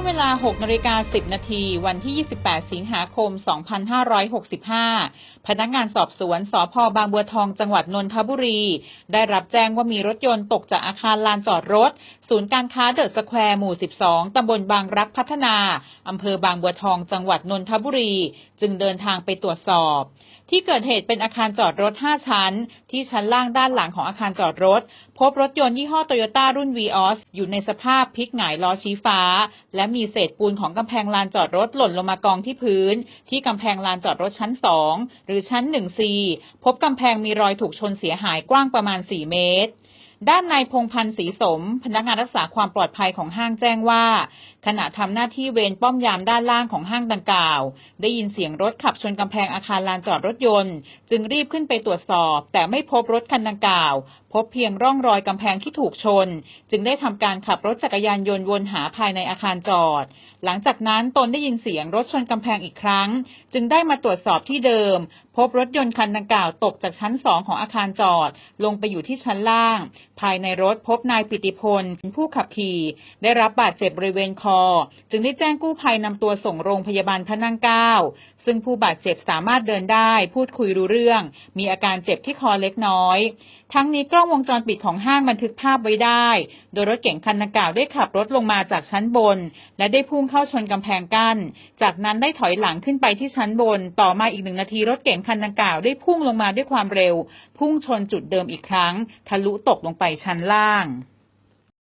มื่อเวลา 6นาฬิกา10 นาที วันที่ 28 สิงหาคม 2565 พนักงานสอบสวนสพบางบัวทองจังหวัดนนทบุรี ได้รับแจ้งว่ามีรถยนต์ตกจากอาคารลานจอดรถ ศูนย์การค้าเดอะสแควร์หมู่ 12 ตำบลบางรักพัฒนา อำเภอบางบัวทอง จังหวัดนนทบุรี จึงเดินทางไปตรวจสอบ ที่เกิดเหตุเป็นอาคารจอดรถ 5 ชั้น ที่ชั้นล่างด้านหลังของอาคารจอดรถ พบรถยนต์ยี่ห้อโตโยต้ารุ่น v ีออสอยู่ในสภาพพลิกหงายล้อชี้ฟ้า และมีเศษปูนของกำแพงลานจอดรถหล่นลงมากองที่พื้น ที่กำแพงลานจอดรถชั้น 2 หรือชั้น 1C พบกำแพงมีรอยถูกชนเสียหายกว้างประมาณ 4 เมตร ด้านนายพงพันธ์ศรีสม พนักงานรักษาความปลอดภัยของห้างแจ้งว่า ขณะทำหน้าที่เวรป้อมยามด้านล่างของห้างดังกล่าว ได้ยินเสียงรถขับชนกำแพงอาคารลานจอดรถยนต์ จึงรีบขึ้นไปตรวจสอบ แต่ไม่พบรถคันดังกล่าว พบเพียงร่องรอยกำแพงที่ถูกชน จึงได้ทำการขับรถจักรยานยนต์วนหาภายในอาคารจอด หลังจากนั้นตนได้ยินเสียงรถชนกำแพงอีกครั้ง จึงได้มาตรวจสอบที่เดิม พบรถยนต์คันดังกล่าวตกจากชั้นสองของอาคารจอด ลงไปอยู่ที่ชั้นล่าง ภายในรถพบนายปิติพล ผู้ขับขี่ ได้รับบาดเจ็บบริเวณคอ จึงได้แจ้งกู้ภัยนำตัวส่งโรงพยาบาลพระนั่งเก้าซึ่งผู้บาดเจ็บสามารถเดินได้ พูดคุยรู้เรื่อง มีอาการเจ็บที่คอเล็กน้อย ทั้งนี้กล้องวงจรปิดของห้างบันทึกภาพไว้ได้ โดยรถเก๋งคันดังกล่าวได้ขับรถลงมาจากชั้นบน และได้พุ่งเข้าชนกำแพงกั้น จากนั้นได้ถอยหลังขึ้นไปที่ชั้นบน ต่อมาอีกหนึ่งนาทีรถเก๋งคันดังกล่าวได้พุ่งลงมาด้วยความเร็ว พุ่งชนจุดเดิมอีกครั้ง ทะลุตกลงไปชั้นล่าง